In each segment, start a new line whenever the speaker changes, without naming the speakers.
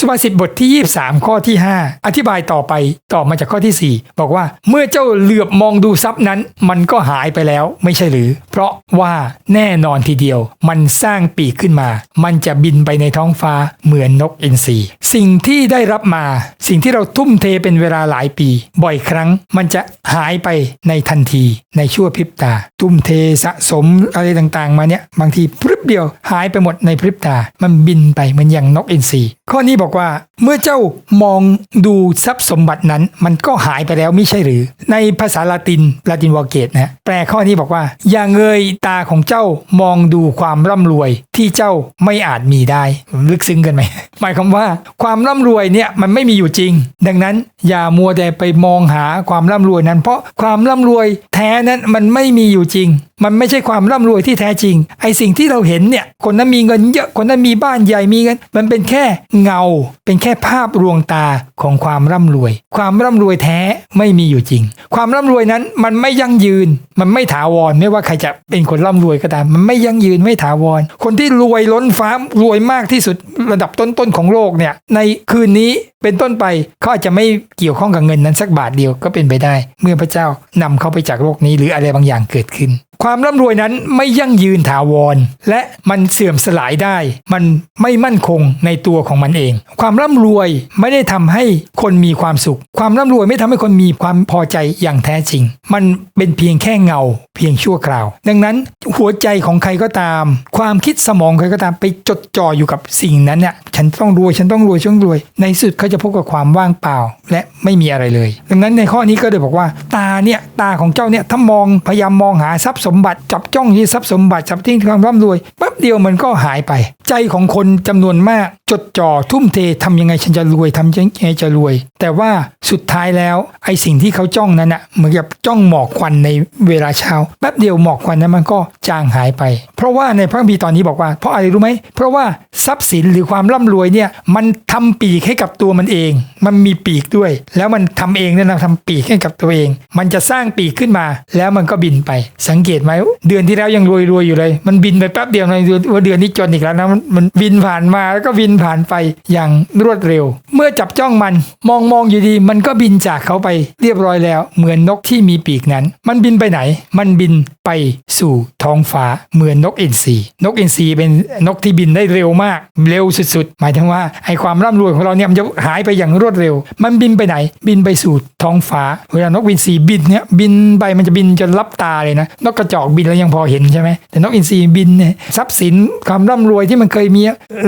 สุภาษิตบทที่ 23 ข้อที่ 5 อธิบายต่อไปต่อมาจากข้อที่ 4 บอกว่าเมื่อเจ้าเหลือบมองดูทรัพย์นั้น มันก็หายไปแล้วไม่ใช่หรือ เพราะว่าแน่นอนทีเดียว มันสร้างปีกขึ้นมา มันจะบินไปในท้องฟ้าเหมือนนกอินทรีสิ่งที่ได้รับมา สิ่งที่เราทุ่มเทเป็นเวลาหลายปี บ่อยครั้งมันจะหายไปในทันทีในชั่วพริบตา ทุ่มเทสะสมอะไรต่างๆ มาเนี่ยบางทีพริบเดียวหายไปหมดในพริบตา มันบินไปเหมือนอย่างนกอินทรีข้อนี้บอกว่าเมื่อเจ้ามองดูทรัพย์สมบัตินั้น มันก็หายไปแล้วไม่ใช่หรือ ในภาษาละตินละตินวอเกตนะแปลข้อนี้บอกว่า อย่าเงยตาของเจ้ามองดูความร่ำรวยที่เจ้าไม่อาจมีได้ลึกซึ้งกันไหมหมายความว่าความร่ำรวยเนี่ยมันไม่มีอยู่จริงดังนั้นอย่ามัวแต่ไปมองหาความร่ำรวยนั้น เพราะความร่ำรวยแท้นั้นมันไม่มีอยู่จริง มันไม่ใช่ความร่ำรวยที่แท้จริง ไอสิ่งที่เราเห็นเนี่ย คนนั้นมีเงินเยอะ คนนั้นมีบ้านใหญ่มีเงิน มันเป็นแค่เงา เป็นแค่ภาพลวงตาของความร่ำรวย ความร่ำรวยแท้ไม่มีอยู่จริง ความร่ำรวยนั้นมันไม่ยั่งยืน มันไม่ถาวร ไม่ว่าใครจะเป็นคนร่ำรวยก็ตาม มันไม่ยั่งยืนไม่ถาวร คนที่รวยล้นฟ้ารวยมากที่สุดระดับต้นๆของโลกเนี่ย ในคืนนี้เป็นต้นไปเขาอาจจะไม่เกี่ยวข้องกับเงินนั้นสักบาทเดียวก็เป็นไปได้ เมื่อพระเจ้านำเขาไปจากโลกนี้หรืออะไรบางอย่างเกิดขึ้น ความร่ำรวยนั้นไม่ยั่งยืนถาวร และมันเสื่อมสลายได้ มันไม่มั่นคงในตัวของมันเอง ความร่ำรวยไม่ได้ทำให้คนมีความสุข ความร่ำรวยไม่ทำให้คนมีความพอใจอย่างแท้จริง มันเป็นเพียงแค่เงา เพียงชั่วคราว ดังนั้นหัวใจของใครก็ตาม ความคิดสมองใครก็ตามไปจดจ่ออยู่กับสิ่งนั้นเนี่ยฉันต้องรวยฉันต้องรวยฉันต้องรวย ในสุดเขาจะพบกับความว่างเปล่า และไม่มีอะไรเลย ดังนั้นในข้อนี้ก็เลยบอกว่า ตาเนี่ยตาของเจ้าเนี่ยถ้ามองพยายามมองหาทรัพย์สมมบัติจับจ้องที่ทรัพย์สมบัติจับที่ความร่ำรวยแป๊บเดียวมันก็หายไป ใจของคนจำนวนมาก จดจ่อทุ่มเททำยังไงฉันจะรวยทำยังไงจะรวย แต่ว่าสุดท้ายแล้วไอสิ่งที่เขาจ้องนั้นอะเหมือนกับจ้องหมอกควันในเวลาเช้าแป๊บเดียวหมอกควันนั้นมันก็จางหายไป เพราะว่าในพระคัมภีร์ตอนนี้บอกว่า เพราะอะไรรู้ไหมเพราะว่าทรัพย์สินหรือความร่ำรวยเนี่ยมันทำปีกให้กับตัวมันเอง มันมีปีกด้วย แล้วมันทำเองเนี่ยนะทำปีกให้กับตัวเอง มันจะสร้างปีกขึ้นมา แล้วมันก็บินไป สังเกตไหมเดือนที่แล้วยังรวยรวยอยู่เลย มันบินไปแป๊บเดียวในว่าเดือนนี้จนอีกแล้วนะมันมันบินผ่านมาแล้วก็บินผ่านไปอย่างรวดเร็ว เมื่อจับจ้องมันมองมองอยู่ดี มันก็บินจากเขาไปเรียบร้อยแล้ว เหมือนนกที่มีปีกนั้น มันบินไปไหน มันบินไปสู่ท้องฟ้าเหมือนนกอินทรีนกอินทรีเป็นนกที่บินได้เร็วมาก เร็วสุดๆ หมายถึงว่าไอ้ความร่ำรวยของเราเนี่ยมันจะหายไปอย่างรวดเร็ว มันบินไปไหน บินไปสู่ท้องฟ้า เวลานกอินทรีบินเนี่ยบินไปมันจะบินจนลับตาเลยนะนกกระจอกบินแล้วยังพอเห็นใช่ไหมแต่นกอินทรีบินเนี่ยทรัพย์สินความร่ำรวยที่มันเคยมี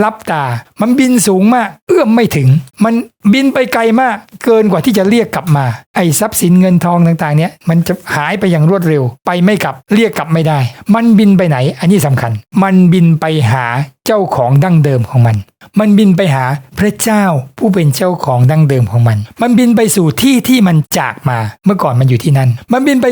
ลับตามันบินสูงมาก เอื้อมไม่ถึง มันบินไปไกลมาก เกินกว่าที่จะเรียกกลับมา ไอ้ทรัพย์สินเงินทองต่างๆ เนี้ยมันจะหายไปอย่างรวดเร็ว ไปไม่กลับ เรียกกลับไม่ได้ มันบินไปไหน อันนี้สำคัญ มันบินไปหาเจ้าของดั้งเดิมของมัน มันบินไปหาพระเจ้าผู้เป็นเจ้าของดั้งเดิมของมัน มันบินไปสู่ที่ที่มันจากมา เมื่อก่อนมันอยู่ที่นั่น มันบินไป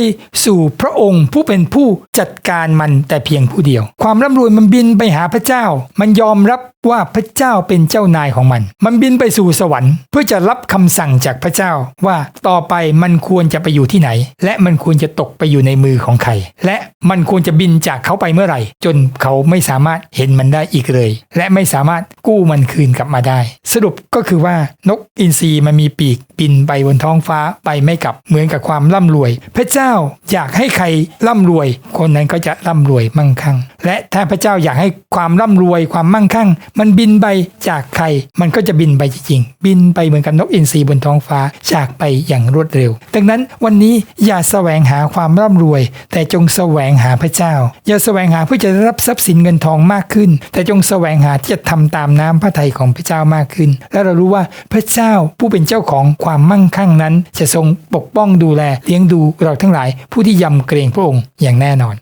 สู่พระองค์ผู้เป็นผู้จัดการมันแต่เพียงผู้เดียว ความร่ำรวยมันบินไปหาพระเจ้า มันยอมรับว่าพระเจ้าเป็นเจ้านายของมัน มันบินไปสู่สวรรค์ เพื่อจะรับคำสั่งจากพระเจ้าว่าต่อไปมันควรจะไปอยู่ที่ไหน และมันควรจะตกไปอยู่ในมือของใคร และมันควรจะบินจากเขาไปเมื่อไหร่ จนเขาไม่สามารถเห็นมันได้อีกเลย และไม่สามารถกู้มันคืนกลับมาได้ สรุปก็คือว่านกอินทรีมันมีปีกบินไปบนท้องฟ้าไปไม่กลับเหมือนกับความร่ำรวย พระเจ้าอยากให้ใครร่ำรวย คนนั้นก็จะร่ำรวยมั่งคั่งและถ้าพระเจ้าอยากให้ความร่ำรวยความมั่งคั่ง มันบินไปจากใคร มันก็จะบินไปจริงๆ บินไปเหมือนกับนกอินทรีบนท้องฟ้าจากไปอย่างรวดเร็ว ดังนั้นวันนี้อย่าแสวงหาความร่ำรวย แต่จงแสวงหาพระเจ้า อย่าแสวงหาเพื่อจะรับทรัพย์สินเงินทองมากขึ้น แต่จงแสวงหาที่จะทำตามน้ำพระทัยของพระเจ้ามากขึ้น และเรารู้ว่าพระเจ้าผู้เป็นเจ้าของความมั่งคั่งนั้น จะทรงปกป้องดูแลเลี้ยงดูเราทั้งหลายผู้ที่ยำเกรงพระองค์อย่างแน่นอน